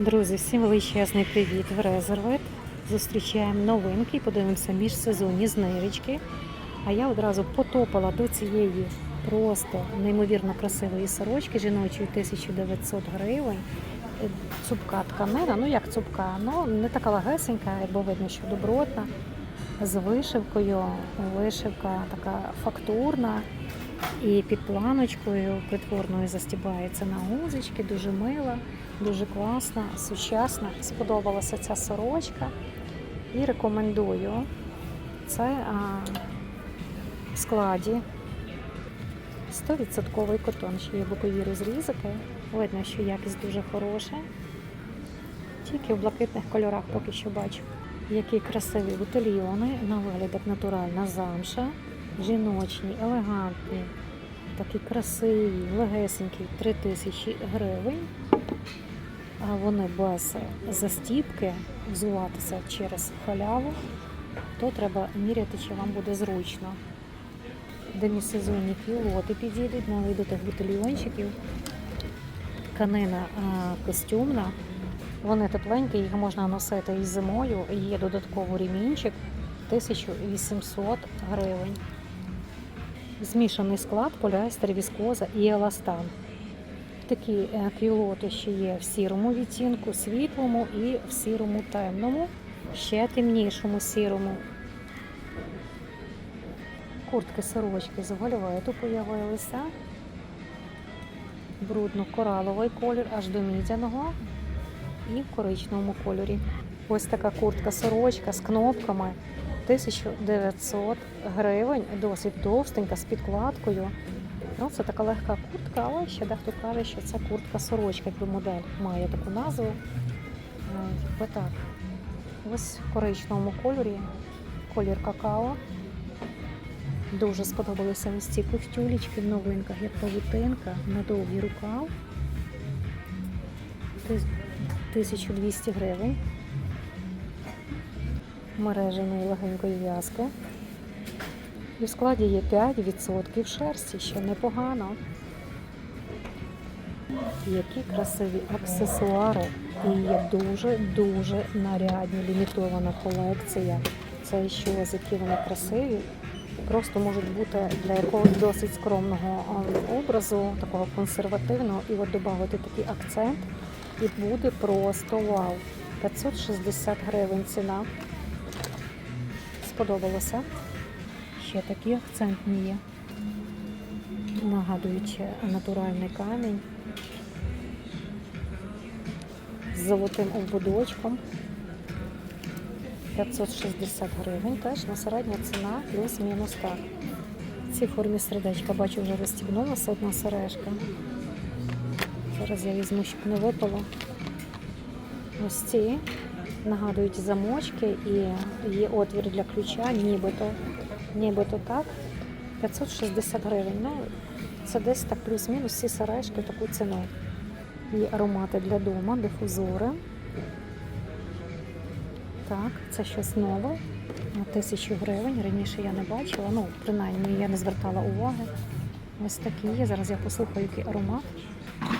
Друзі, всім величезний привіт в Резервет. Зустрічаємо новинки, подивимося міжсезонні знижечки. А я одразу потопала до цієї просто неймовірно красивої сорочки жіночої 1900 гривень. Цупка тканина, ну як цупка, ну не така легесенька, бо видно, що добротна. З вишивкою, вишивка така фактурна і під планочкою притворною застібається на гузочки, дуже мила, дуже класна, сучасна. Сподобалася ця сорочка і рекомендую. Це в складі 100% котон, що є бокові розрізики. Видно, що якість дуже хороша. Тільки в блакитних кольорах поки що бачу. Які красиві бутильйони, на вигляд як натуральна замша, жіночні, елегантні, такі красиві, легесенькі, 3 тисячі гривень. А вони без застіпки, взуватися через халяву, то треба міряти, чи вам буде зручно. Демісезонні пілоти підійдуть на виду тих бутильйончиків. Тканина костюмна. Вони тепленькі, їх можна носити і зимою. Є додатковий ремінчик 1800 гривень. Змішаний склад, поліестер, віскоза і еластан. Такі е, квілоти ще є в сірому відтінку, світлому і в сірому темному, ще темнішому сірому. Куртки сорочки з гольвету появилися. Брудно-кораловий колір аж до мідяного і в коричневому кольорі. Ось така куртка сорочка з кнопками 1900 гривень, досить товстенька з підкладкою. Ну, це така легка куртка, але ще дехто каже, що це куртка сорочка, якби модель має таку назву. Якби так. Ось в коричневому кольорі, колір какао. Дуже сподобалися ось ці ковтюлечки в новинках, як павутинка, на довгий рукав. 1200 гривень. Мереженої легенької в'язки. І в складі є 5% шерсті, що непогано. Які красиві аксесуари. І є дуже-дуже нарядні, лімітована колекція. Це що які вони красиві. Просто можуть бути для якогось досить скромного образу, такого консервативного, і от додати такий акцент, і буде просто вау. 560 гривень ціна. Сподобалося. Ще такі акцентні є. Нагадуючи натуральний камінь з золотим ободочком. 560 гривень, теж на середня ціна плюс-мінус так. В цій формі сердечка бачу вже розстібнулася одна сережка. Зараз я візьму, щоб не випало. Ось ці нагадують замочки і є отвір для ключа, нібито. Нібито так. 560 гривень. Ну, це десь так плюс-мінус всі сережки таку ціну. Є аромати для дому, дифузори. Так, це щось нове. На тисячу гривень. Раніше я не бачила. Ну, принаймні я не звертала уваги. Ось такі є. Зараз я послухаю, який аромат.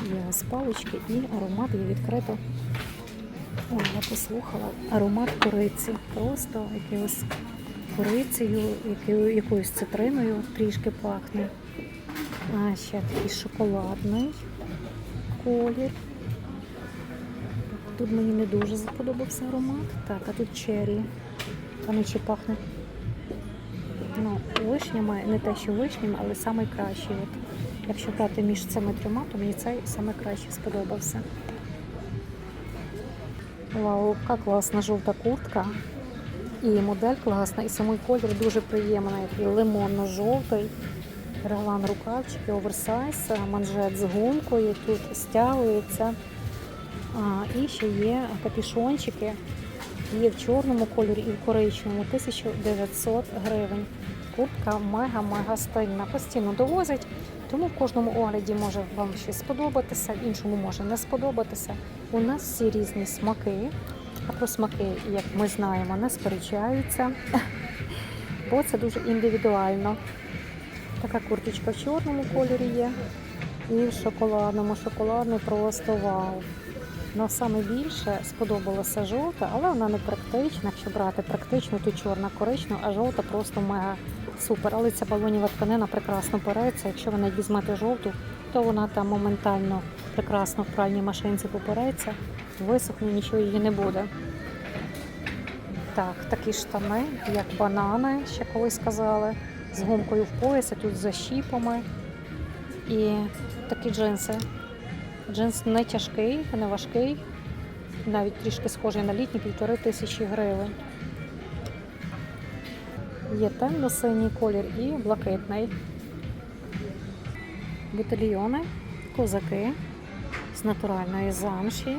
Є з палички і аромат є відкрито. О, я послухала аромат кориці. Просто якимось корицею, якою- якоюсь цитриною трішки пахне. А ще такий шоколадний колір. Тут мені не дуже сподобався аромат. Так, а тут черрі. Ну чи пахне. Ну, вишнями, не те, що вишнями, але найкращий. Якщо брати між цими трьома, то мені цей найкраще сподобався. Вау, яка класна жовта куртка. І модель класна, і самий колір дуже приємний, який лимонно-жовтий. Реглан рукавчики, оверсайз, манжет з гумкою, тут стягується. А, і ще є капішончики. Є в чорному кольорі і в коричневому 1900 гривень. Куртка мега-мега стильна. Постійно довозять, тому в кожному огляді може вам щось сподобатися, іншому може не сподобатися. У нас всі різні смаки. А про смаки, як ми знаємо, не сперечаються, бо це дуже індивідуально. Така курточка в чорному кольорі є. І в шоколадному. Шоколадний просто вау. Ну, саме більше сподобалася жовта, але вона не практична. Якщо брати практичну, то чорна коричнева, а жовта просто мега супер. Але ця балоніва тканина прекрасно переться. Якщо ви навіть візьмете жовту, то вона там моментально прекрасно в пральній машинці попереться, висохне, нічого її не буде. Так, такі штани, як банани, ще колись сказали, з гумкою в поясі, тут з защіпами. І такі джинси. Джинс не тяжкий, не важкий, навіть трішки схожий на літній, півтори тисячі гривень. Є темно-синій колір і блакитний. Бутильйони, козаки з натуральної замші,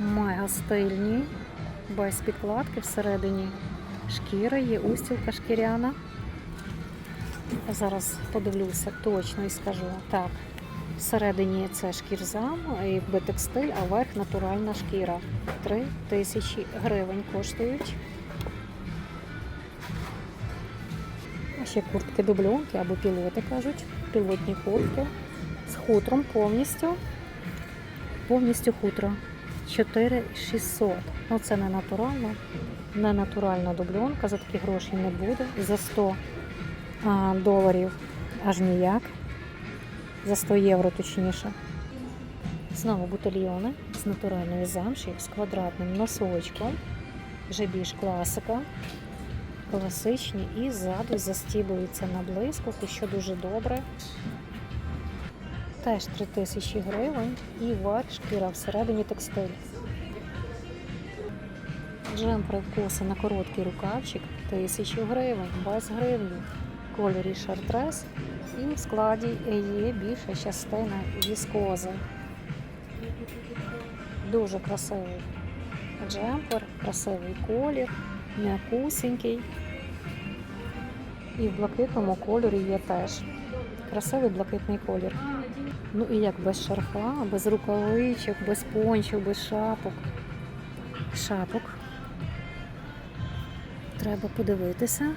мега стильні, без підкладки всередині шкіра, є устілка шкіряна. Зараз подивлюся точно і скажу. Так, всередині це шкірзам, якби текстиль, а верх натуральна шкіра. 3 тисячі гривень коштують. Ще куртки дубльонки або пілоти кажуть. Пілотні куртки з хутром повністю. Повністю хутро. 4600. Ну це не натурально. Не натуральна дубльонка, за такі гроші не буде. За 100 а, доларів аж ніяк. За 100 євро точніше. Знову бутильйони з натуральної замші з квадратним носочком. Вже більш класика. Класичні і ззаду застібуються на блискавку, що дуже добре. Теж 3000 гривень і верх шкіра всередині текстиль. Джемпер вкуси на короткий рукавчик 1000 гривень, без гривні. Кольорі шартрес і в складі є більша частина віскози. Дуже красивий джемпер, красивий колір, м'якусінький. І в блакитному кольорі є теж красивий блакитний колір. Ну і як без шарфа, без рукавичок, без пончів, без шапок. Шапок. Треба подивитися.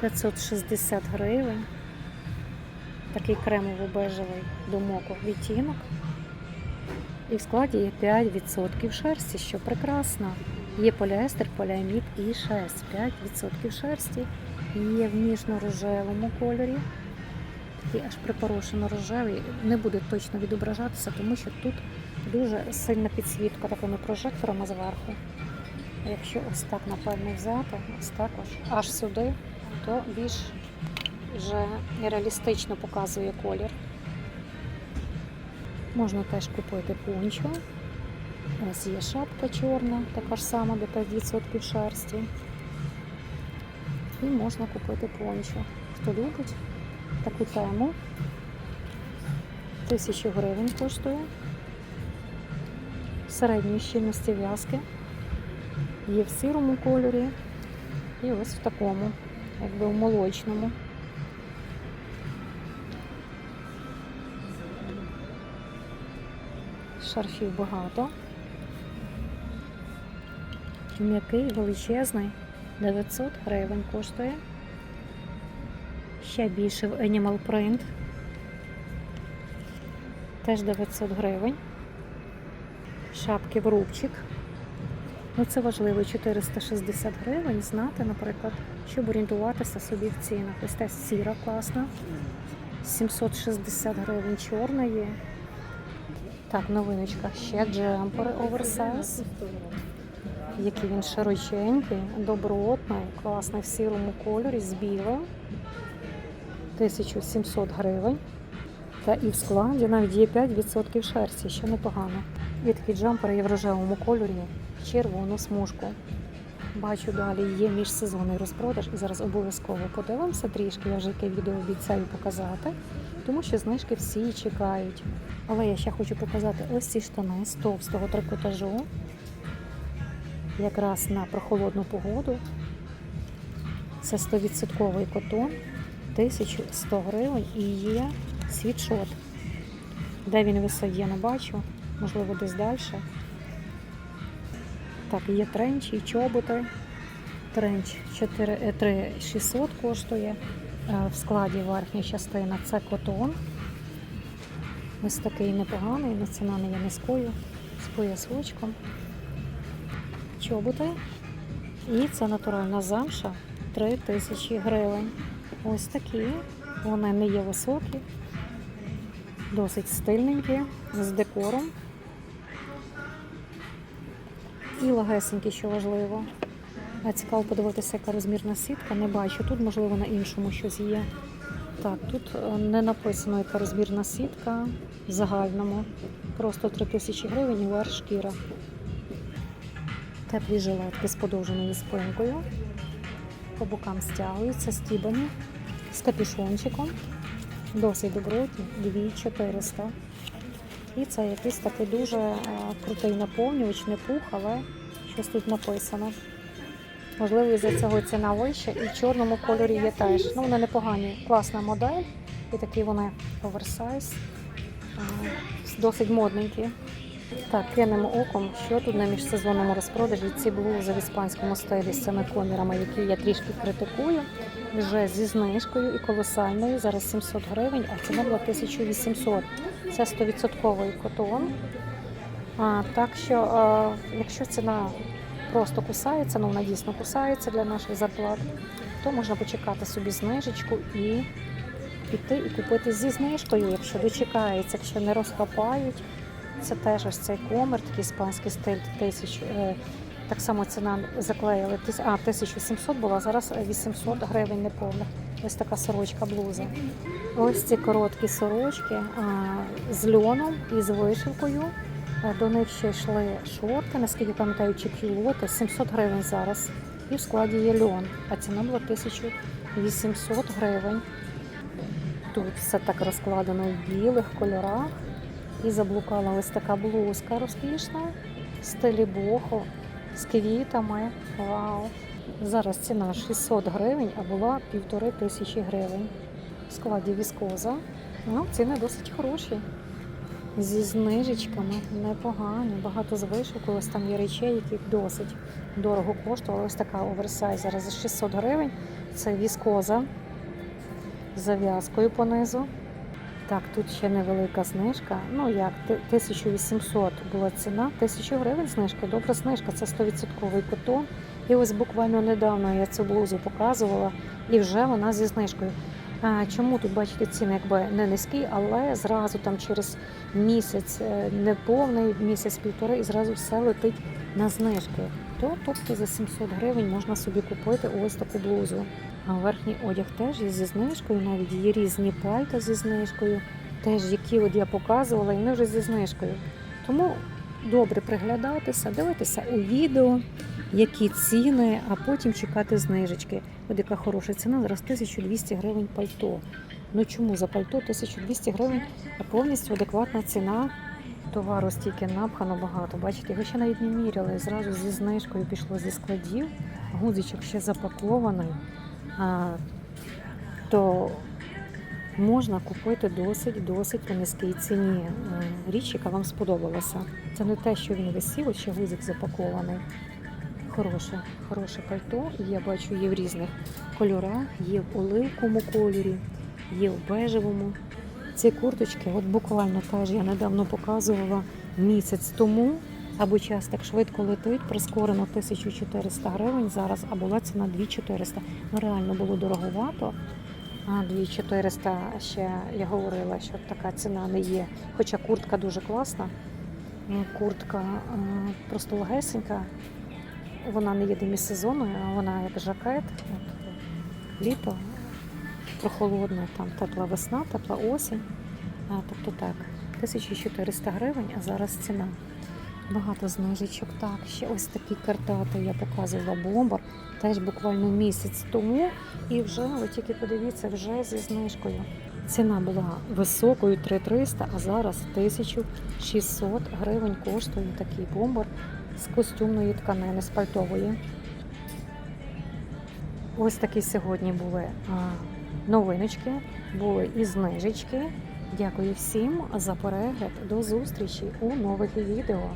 560 гривень. Такий кремово-бежевий до моку відтінок. І в складі є 5% шерсті, що прекрасно. Є поліестер, поліамід і шерсть. 5% шерсті. Є в ніжно-рожевому кольорі. Такий аж припорошено рожевий. Не буде точно відображатися, тому що тут дуже сильна підсвітка такими прожекторами зверху. Якщо ось так, напевно, взяти, ось також аж сюди, то більш вже реалістично показує колір. Можна теж купити пончо. Ось є шапка чорна, така ж сама до 5% шерсті. І можна купити пончо. Хто любить таку тему. Тисячу гривень коштує. Середньої щільності в'язки. Є в сірому кольорі і ось в такому, якби в молочному. Шарфів багато. М'який, величезний, 900 гривень коштує. Ще більше в Animal Print. Теж 900 гривень. Шапки в рубчик. Ну, це важливо 460 гривень знати, наприклад, щоб орієнтуватися собі в цінах. Ось та сіра класна. 760 гривень чорна є. Так, новиночка. Ще джемпери оверсайз. Який він широченький, добротний, класний в сірому кольорі з білим. 1700 гривень. Та і в складі навіть є 5% шерсті, що непогано. І такі джемпери є в рожевому кольорі, червону смужку. Бачу, далі є міжсезонний розпродаж і зараз обов'язково подивимося трішки. Я вже яке відео обіцяю показати, тому що знижки всі чекають. Але я ще хочу показати ось ці штани з товстого трикотажу. Якраз на прохолодну погоду. Це 100% котон, 1100 гривень і є світшот. Де він висить, не бачу, можливо, десь далі. Так, є тренч і чоботи. Тренч 4, е, 3600 коштує. Е, В складі верхня частина це котон. Ось такий непоганий, але ціна не є низькою, з поясочком. Чоботи. І це натуральна замша 3 тисячі гривень. Ось такі. Вони не є високі, досить стильненькі, з декором. І легесенькі, що важливо. А цікаво подивитися, яка розмірна сітка. Не бачу. Тут, можливо, на іншому щось є. Так, тут е, не написано, яка розмірна сітка в загальному. Просто 3 тисячі гривень і шкіра. Теплі жилетки з подовженою спинкою. По бокам стягуються, стібані, з капюшончиком. Досить добротні, 2400. І це якийсь такий дуже е, крутий наповнювач, не пух, але щось тут написано. Можливо, із-за цього ціна вища, і в чорному кольорі є теж. Ну, вони непогані, класна модель. І такі вони оверсайз, е, досить модненькі. Так, кинемо оком, що тут на міжсезонному розпродажі ці блузи в іспанському стилі з цими комірами, які я трішки критикую, вже зі знижкою і колосальною. Зараз 700 гривень, а ціна була 1800. Це 100% котон. А, так що, е, якщо ціна просто кусається, ну вона дійсно кусається для наших зарплат, то можна почекати собі знижечку і піти і купити зі знижкою, якщо дочекається, якщо не розхапають. Це теж ось цей комір, такий іспанський стиль тисяч. е, Так само ціна заклеїли а, 1700 була, зараз 800 гривень неповних. Ось така сорочка блуза. Ось ці короткі сорочки з льоном і з вишивкою. До них ще йшли шорти, наскільки пам'ятаю, чи кілоти, 700 гривень зараз. І в складі є льон, а ціна була 1800 гривень. Тут все так розкладено в білих кольорах. І заблукала ось така блузка розкішна в стилі з квітами. Вау! Зараз ціна 600 гривень, а була півтори тисячі гривень. В складі віскоза. Ну, ціни досить хороші. Зі знижечками непогані. Багато з вишивкою. Ось там є речей, які досить дорого коштували. Ось така оверсайз зараз за 600 гривень. Це віскоза з зав'язкою понизу. Так, тут ще невелика знижка. Ну як, 1800 була ціна, 1000 гривень знижка. Добра знижка, це 100% котон. І ось буквально недавно я цю блузу показувала, і вже вона зі знижкою. Чому тут бачите ціни якби не низькі, але зразу там через місяць, е, неповний місяць-півтори, і зразу все летить на знижки. То тобто за 700 гривень можна собі купити ось таку блузу. Верхній одяг теж є зі знижкою, навіть є різні пальта зі знижкою, теж які от я показувала, і вони вже зі знижкою. Тому добре приглядатися, дивитися у відео, які ціни, а потім чекати знижечки. От яка хороша ціна, зараз 1200 гривень пальто. Ну чому за пальто 1200 гривень повністю адекватна ціна? Товару стільки напхано багато. Бачите, його ще навіть не міряли. Зразу зі знижкою пішло зі складів. Гудзичок ще запакований. То можна купити досить досить по низькій ціні. Е, Річ, яка вам сподобалася. Це не те, що він висів, ще гузик запакований. Хороше, хороше пальто. Я бачу, є в різних кольорах, є в оливковому кольорі, є в бежевому. Ці курточки, от буквально теж я недавно показувала місяць тому, або час так швидко летить, прискорено 1400 гривень зараз, а була ціна 2400. Ну реально було дороговато. А 2400 ще я говорила, що така ціна не є. Хоча куртка дуже класна. Куртка просто легесенька. Вона не є демісезонною, а вона як жакет. От, літо, прохолодно, там тепла весна, тепла осінь. А, тобто так, 1400 гривень, а зараз ціна. Багато знижечок. Так, ще ось такі картати я показувала бомбар. Теж буквально місяць тому. І вже, ви тільки подивіться, вже зі знижкою. Ціна була високою 3300, а зараз 1600 гривень коштує такий бомбар з костюмної тканини, з пальтової. Ось такі сьогодні були новиночки, були і знижечки. Дякую всім за перегляд. До зустрічі у нових відео.